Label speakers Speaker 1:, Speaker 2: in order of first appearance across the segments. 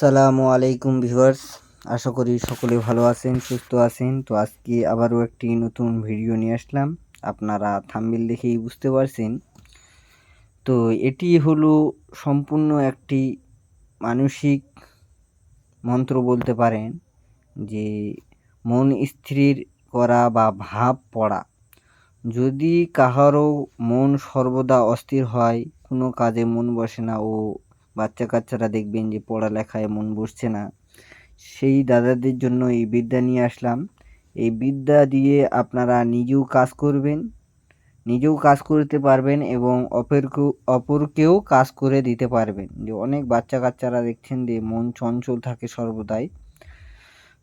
Speaker 1: আসসালামু আলাইকুম ভিউয়ার্স, আশা করি সকলে ভালো আছেন, সুস্থ আছেন। তো আজকে আবারও একটি নতুন ভিডিও নিয়ে আসলাম। আপনারা থাম্বিল দেখেই বুঝতে পারছেন। তো এটি হলো সম্পূর্ণ একটি মানসিক মন্ত্র বলতে পারেন যে মন স্থির করা বা ভাব পড়া। যদি কাহারও মন সর্বদা অস্থির হয়, কোনো কাজে মন বসে না ও বাচ্চা কাচ্চারা দেখবেন যে পড়ালেখায় মন বসছে না। সেই দাদাদের জন্য এই বিদ্যা নিয়ে আসলাম। এই বিদ্যা দিয়ে আপনারা নিজেও কাজ করবেন, নিজেও কাজ করতে পারবেন এবং অপরকেও অপরকেও কাজ করে দিতে পারবেন। যে অনেক বাচ্চা কাচ্চারা দেখছেন যে মন চঞ্চল থাকে সর্বদাই।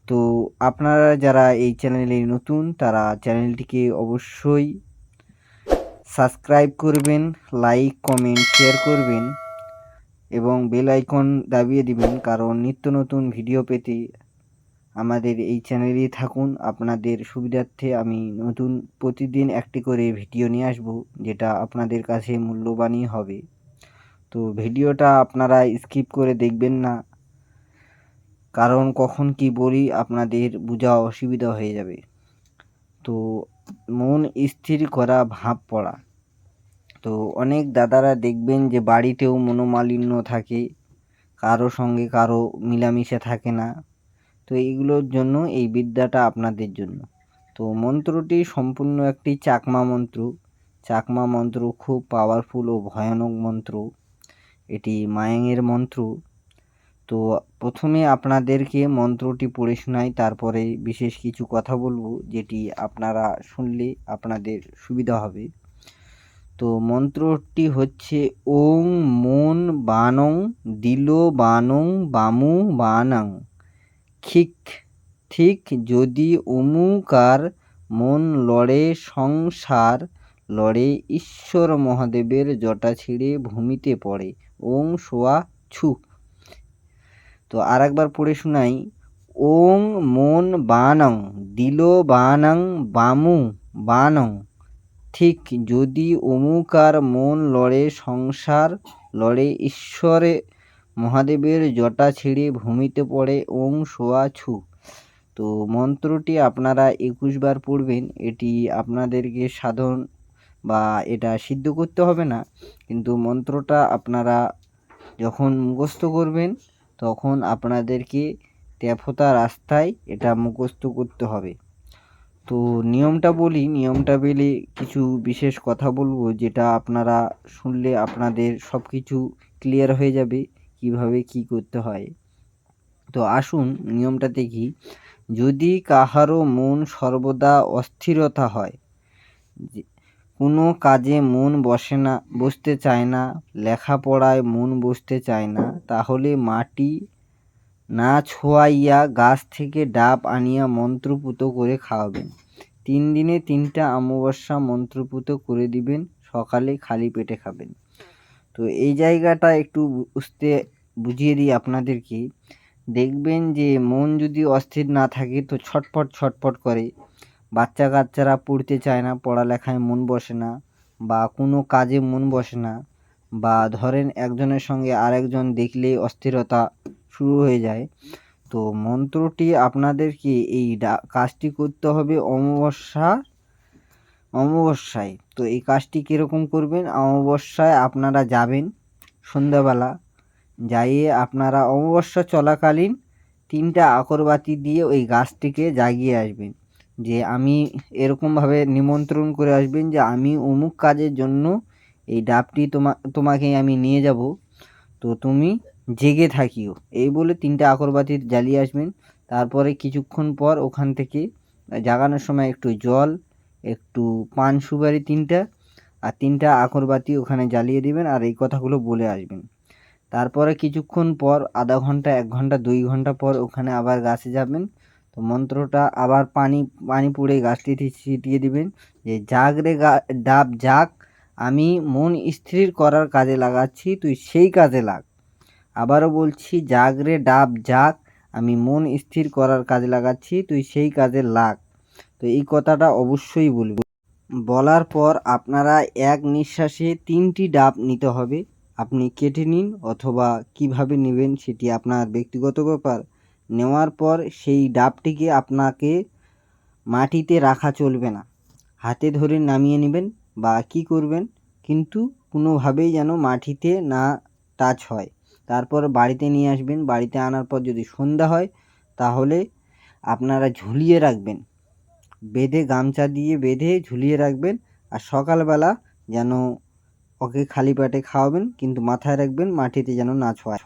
Speaker 1: তো আপনারা যারা এই চ্যানেলে নতুন, তারা চ্যানেলটিকে অবশ্যই সাবস্ক্রাইব করবেন, লাইক, কমেন্ট, শেয়ার করবেন। এবং বেল আইকন দাবিয়ে দিবেন, কারণ নিত্য নতুন ভিডিও পেতে আমাদের এই চ্যানেলেই থাকুন। আপনাদের সুবিধার্থে আমি নতুন প্রতিদিন একটি করে ভিডিও নিয়ে আসব, যেটা আপনাদের কাছে মূল্যবানই হবে। তো ভিডিওটা আপনারা স্কিপ করে দেখবেন না, কারণ কখন কি বলি আপনাদের বোঝা অসুবিধা হয়ে যাবে। তো মন স্থির করা, ভাব পড়া। তো অনেক দাদারা দেখবেন যে বাড়িতেও মনোমালিন্য থাকে, কারও সঙ্গে কারও মিলামিশা থাকে না। তো এইগুলোর জন্য, এই বিদ্যাটা আপনাদের জন্য। তো মন্ত্রটি সম্পূর্ণ একটি চাকমা মন্ত্র। চাকমা মন্ত্র খুব পাওয়ারফুল ও ভয়ানক মন্ত্র। এটি মায়াঙের মন্ত্র। তো প্রথমে আপনাদেরকে মন্ত্রটি পড়ে শোনাই, তারপরে বিশেষ কিছু কথা বলব, যেটি আপনারা শুনলে আপনাদের সুবিধা হবে। তো মন্ত্রটি হচ্ছে, ওং মন বানং দিল বানং বামু বানাং। ঠিক ঠিক যদি অমুকার মন লড়ে সংসার, লড়ে ঈশ্বর মহাদেবের জটা ছিঁড়ে ভূমিতে পড়ে। ওং সোয়া ছু। তো আর একবার পড়ে শোনাই, ওং মন বানং দিল বানং বামু বানং। ঠিক যদি অমুক আর মন লড়ে, সংসার লড়ে, ঈশ্বরে মহাদেবের জটা ছিঁড়ে ভূমিতে পড়ে ওং সোয়া ছু। তো মন্ত্রটি আপনারা একুশ বার পড়বেন, এটি আপনাদেরকে সাধন বা এটা সিদ্ধ করতে হবে না, কিন্তু মন্ত্রটা আপনারা যখন মুখস্থ করবেন, তখন আপনাদেরকে তেফতা রাস্তায় এটা মুখস্থ করতে হবে। তো নিয়মটা বলি, নিয়মটা বলে কিছু বিশেষ কথা বলব যেটা আপনারা শুনলে আপনাদের সব কিছু ক্লিয়ার হয়ে যাবে কীভাবে কি করতে হয়। তো আসুন নিয়মটা দেখি। যদি কাহারও মন সর্বদা অস্থিরতা হয় কোনো কাজে মন বসে না, বসতে চায় না, লেখাপড়ায় মন বসতে চায় না, তাহলে মাটি না ছোঁয়াইয়া গাছ থেকে ডাব আনিয়া মন্ত্রপুত করে খাওয়াবেন। তিন দিনে তিনটা অমাবস্যা মন্ত্রপুত করে দিবেন, সকালে খালি পেটে খাবেন। তো এই জায়গাটা একটু বুঝতে, বুঝিয়ে দিই আপনাদেরকে। দেখবেন যে মন যদি অস্থির না থাকে তো ছটফট ছটফট করে। বাচ্চা কাচ্চারা পড়তে চায় না, পড়ালেখায় মন বসে না বা কোনো কাজে মন বসে না। বা ধরেন একজনের সঙ্গে আরেকজন দেখলেই অস্থিরতা শুরু হয়ে যায়। তো মন্ত্রটি আপনাদেরকে এই কাজটি করতে হবে অমাবস্যা? অমাবস্যায়। তো এই কাজটি কীরকম করবেন? অমাবস্যায় আপনারা যাবেন সন্ধ্যাবেলা, যাইয়ে আপনারা অমাবস্যা চলাকালীন তিনটা আকরবাতি দিয়ে ওই গাছটিকে জাগিয়ে আসবেন। যে আমি এরকমভাবে নিমন্ত্রণ করে আসবেন যে আমি অমুক কাজের জন্য এই ডাবটি তোমা, তোমাকে আমি নিয়ে যাব। তো তুমি জেগে থাকিও। এই বলে তিনটে আকরবাতি জ্বালিয়ে আসবেন। তারপরে কিছুক্ষণ পর ওখান থেকে জাগানোর সময় একটু জল, একটু পান সুপারি তিনটা, আর তিনটা আকরবাতি ওখানে জ্বালিয়ে দিবেন আর এই কথাগুলো বলে আসবেন। তারপরে কিছুক্ষণ পর, আধা ঘণ্টা, এক ঘণ্টা, দুই ঘণ্টা পর ওখানে আবার গাছে যাবেন। তো মন্ত্রটা আবার পানি পানি পুড়ে গাছটিতে ছিটিয়ে দিবেন যে জাগ রে গা, ডাব জাগ আমি মন স্থির করার কাজে লাগাচ্ছি, তুই সেই কাজে লাগ। আবারও বলছি জাগরে ডাব জাগ আমি মন স্থির করার কাজে লাগাচ্ছি, তুই সেই কাজে লাগ। তো এই কথাটা অবশ্যই বলবি। বলার পর আপনারা এক নিঃশ্বাসে তিনটি ডাব নিতে হবে। আপনি কেটে নিন অথবা কীভাবে নেবেন সেটি আপনার ব্যক্তিগত ব্যাপার। নেওয়ার পর সেই ডাবটিকে আপনাকে মাটিতে রাখা চলবে না। হাতে ধরে নামিয়ে নেবেন বা কী করবেন, কিন্তু কোনোভাবেই যেন মাটিতে না টাচ হয়। তারপর বাড়িতে নিয়ে আসবেন। বাড়িতে আনার পর যদি সন্ধ্যা হয়, তাহলে আপনারা ঝুলিয়ে রাখবেন। বেঁধে গামছা দিয়ে বেঁধে ঝুলিয়ে রাখবেন আর সকালবেলা যেন ওকে খালি পেটে খাওয়াবেন, কিন্তু মাথায় রাখবেন মাটিতে যেন না ছোঁয়া